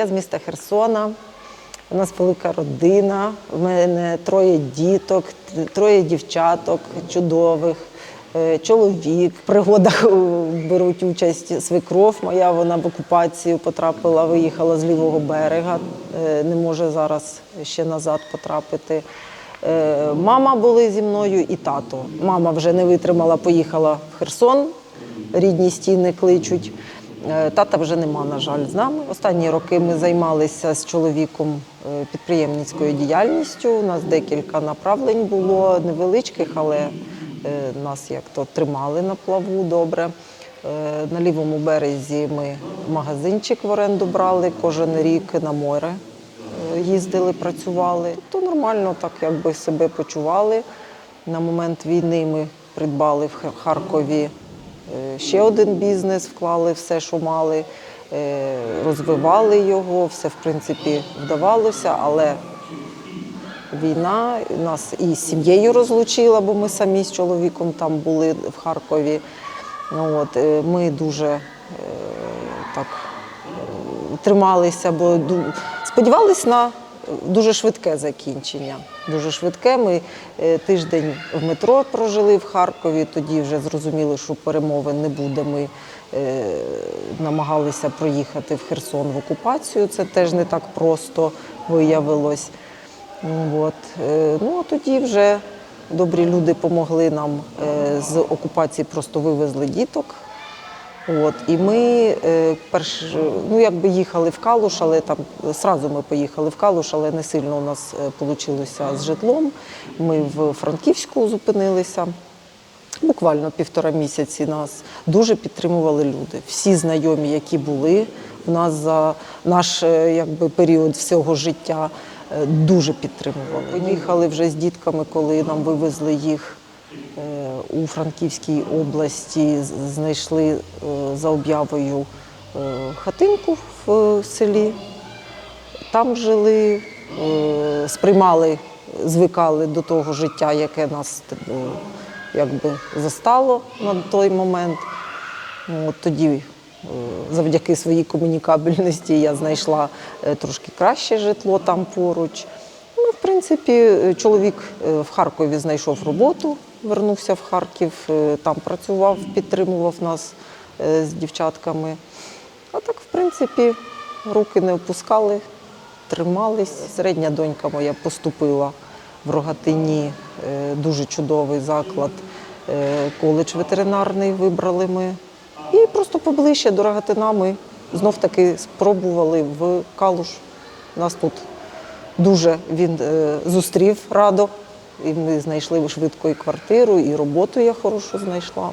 Я з міста Херсона. У нас велика родина. У мене троє діток, троє дівчаток чудових. е, Чоловік в пригодах беруть участь свекров. Моя вона в окупацію потрапила, виїхала з лівого берега, е, не може зараз ще назад потрапити. Е, Мама були зі мною і тато. Мама вже не витримала, поїхала в Херсон. Рідні стіни кличуть. Е, Тата вже нема, на жаль, з нами. Останні роки ми займалися з чоловіком е, підприємницькою діяльністю. У нас декілька направлень було невеличких, але е, нас як то тримали на плаву добре. На лівому березі ми магазинчик в оренду брали кожен рік на море їздили, працювали. То нормально так якби себе почували. На момент війни ми придбали в Харкові ще один бізнес, вклали все, що мали, е, розвивали його, все в принципі вдавалося, але війна нас і сім'єю розлучила, бо ми самі з чоловіком там були в Харкові. Ну, От, е, ми дуже е, так е, трималися, бо сподівались на дуже швидке закінчення. Дуже швидке. Ми е, тиждень в метро прожили в Харкові, тоді вже зрозуміли, що перемовин не буде. Ми е, намагалися проїхати в Херсон в окупацію. Це теж не так просто виявилось. От. е, Ну, а тоді вже добрі люди допомогли нам з окупації, просто вивезли діток. От. І ми е, перш, ну, якби їхали в Калуш, але там сразу ми поїхали в Калуш, але не сильно у нас вийшло з житлом. Ми в Франківську зупинилися. Буквально півтора місяці нас дуже підтримували люди. Всі знайомі, які були в нас за наш е, якби, період всього життя, е, дуже підтримували. Поїхали вже з дітками, коли нам вивезли їх е, у Франківській області, знайшли е, за об'явою е, хатинку в селі. Там жили, е, сприймали, звикали до того життя, яке нас е, якби застало на той момент. Ну, От тоді, е, завдяки своїй комунікабельності, я знайшла е, трошки краще житло там поруч. Ну, в принципі, е, чоловік е, в Харкові знайшов роботу, вернувся в Харків, е, там працював, підтримував нас е, з дівчатками. А так, в принципі, руки не опускали, тримались. Середня донька моя поступила в Рогатині, е, дуже чудовий заклад. Коледж ветеринарний вибрали ми. І просто поближче до Рогатина ми знов таки спробували в Калуш. Нас тут дуже він зустрів радо. І ми знайшли швидко і квартиру, і роботу я хорошу знайшла.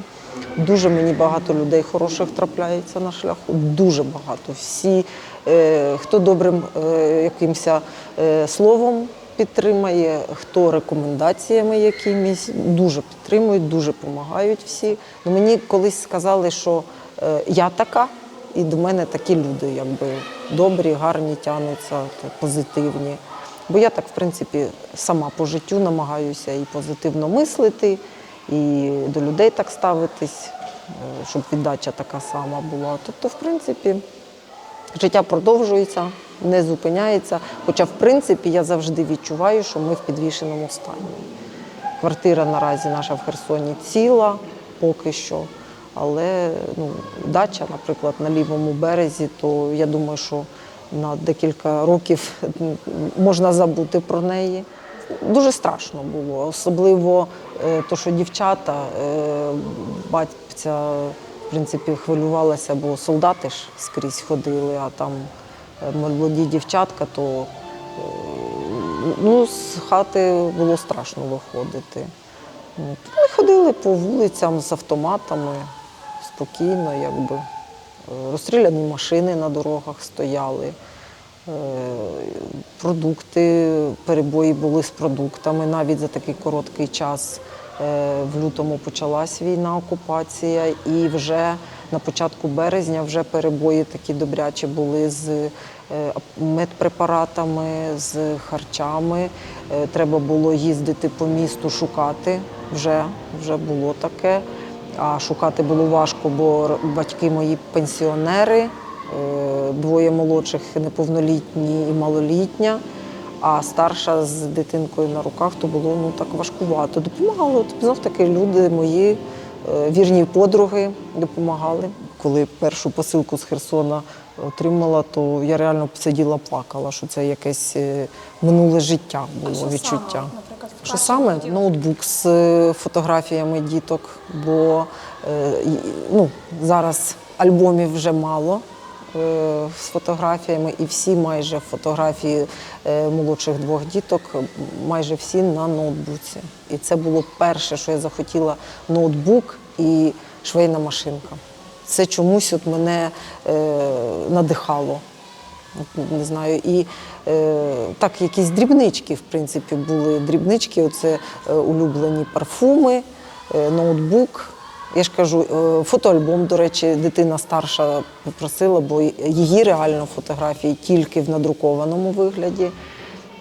Дуже мені багато людей хороших трапляється на шляху. Дуже багато. Всі, е, хто добрим е, якимось е, словом підтримає, хто рекомендаціями якимись, дуже підтримують, дуже допомагають всі. Ну, мені колись сказали, що я така, і до мене такі люди, якби добрі, гарні тянуться, позитивні. Бо я так, в принципі, сама по життю намагаюся і позитивно мислити, і до людей так ставитись, е, щоб віддача така сама була. Тобто, в принципі, життя продовжується, не зупиняється. Хоча, в принципі, я завжди відчуваю, що ми в підвішеному стані. Квартира наразі наша в Херсоні ціла поки що. Але ну, дача, наприклад, на лівому березі, то я думаю, що на декілька років можна забути про неї. Дуже страшно було, особливо е, то, що дівчата, е, батьця, в принципі, хвилювалася, бо солдати ж скрізь ходили, а там е, молоді дівчатка, то ну, з хати було страшно виходити. Ми ходили по вулицям з автоматами спокійно, якби. Розстріляні машини на дорогах стояли, е, продукти, перебої були з продуктами навіть за такий короткий час. Е, В лютому почалась війна, окупація, і вже на початку березня вже перебої такі добрячі були з е, медпрепаратами, з харчами. Треба було їздити по місту шукати. Вже, вже було таке. А шукати було важко, бо батьки мої пенсіонери, е, двоє молодших неповнолітні і малолітня. А старша з дитинкою на руках то було ну так важкувато. Допомагало знов таки люди, мої е, вірні подруги допомагали. Коли першу посилку з Херсона отримала, то я реально сиділа, плакала, що це якесь е, минуле життя було що відчуття. Що саме ноутбук з е, фотографіями діток, бо е, ну, зараз альбомів вже мало е, з фотографіями, і всі майже фотографії молодших двох діток, майже всі на ноутбуці. І це було перше, що я захотіла ноутбук і швейна машинка. Це чомусь от мене надихало. Не знаю, і е, так, якісь дрібнички, в принципі, були. Дрібнички, оце е, улюблені парфуми, е, ноутбук. Я ж кажу, е, фотоальбом, до речі, дитина старша попросила, бо її реально фотографії тільки в надрукованому вигляді.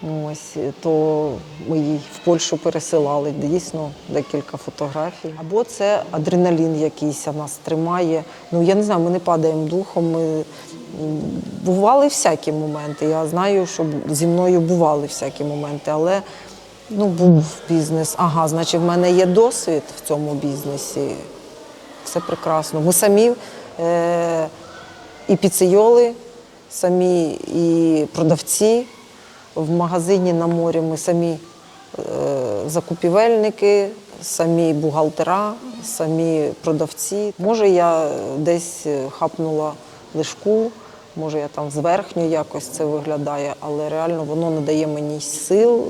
Ось то ми їй в Польщу пересилали дійсно декілька фотографій. Або це адреналін якийсь нас тримає. Ну я не знаю, ми не падаємо духом. Ми бували всякі моменти. Я знаю, що зі мною бували всякі моменти, але ну був бізнес. Ага, значить, в мене є досвід в цьому бізнесі. Все прекрасно. Ми самі е, і піцейоли, самі і продавці. В магазині на морі ми самі е, закупівельники, самі бухгалтера, самі продавці. Може, я десь хапнула лишку, може, я там зверхньо якось це виглядає, але реально воно надає мені сил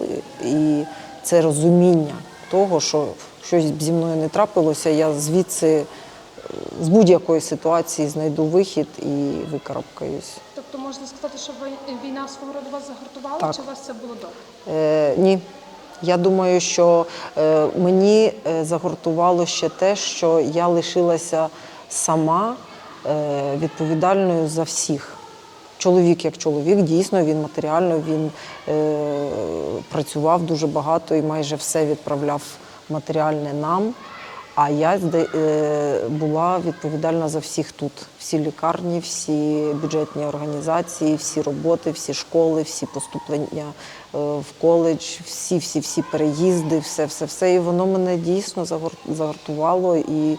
і це розуміння того, що щось зі мною не трапилося, я звідси е, з будь-якої ситуації знайду вихід і викарабкаюсь. Тобто можна сказати, що ви- війна свого роду вас загартувала, Так. чи у вас це було добре? Е, ні. Я думаю, що е, мені е, загортувало ще те, що я лишилася сама е, відповідальною за всіх. Чоловік як чоловік, дійсно, він матеріально він е, працював дуже багато і майже все відправляв матеріальне нам. А я е, була відповідальна за всіх тут. Всі лікарні, всі бюджетні організації, всі роботи, всі школи, всі поступлення е, в коледж, всі, всі, всі переїзди, все, все, все. І воно мене дійсно загортувало. І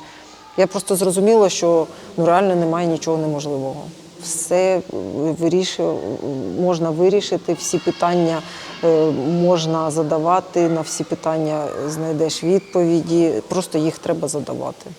я просто зрозуміла, що ну реально немає нічого неможливого. Все вирішив, можна вирішити, всі питання е, можна задавати, на всі питання знайдеш відповіді, просто їх треба задавати.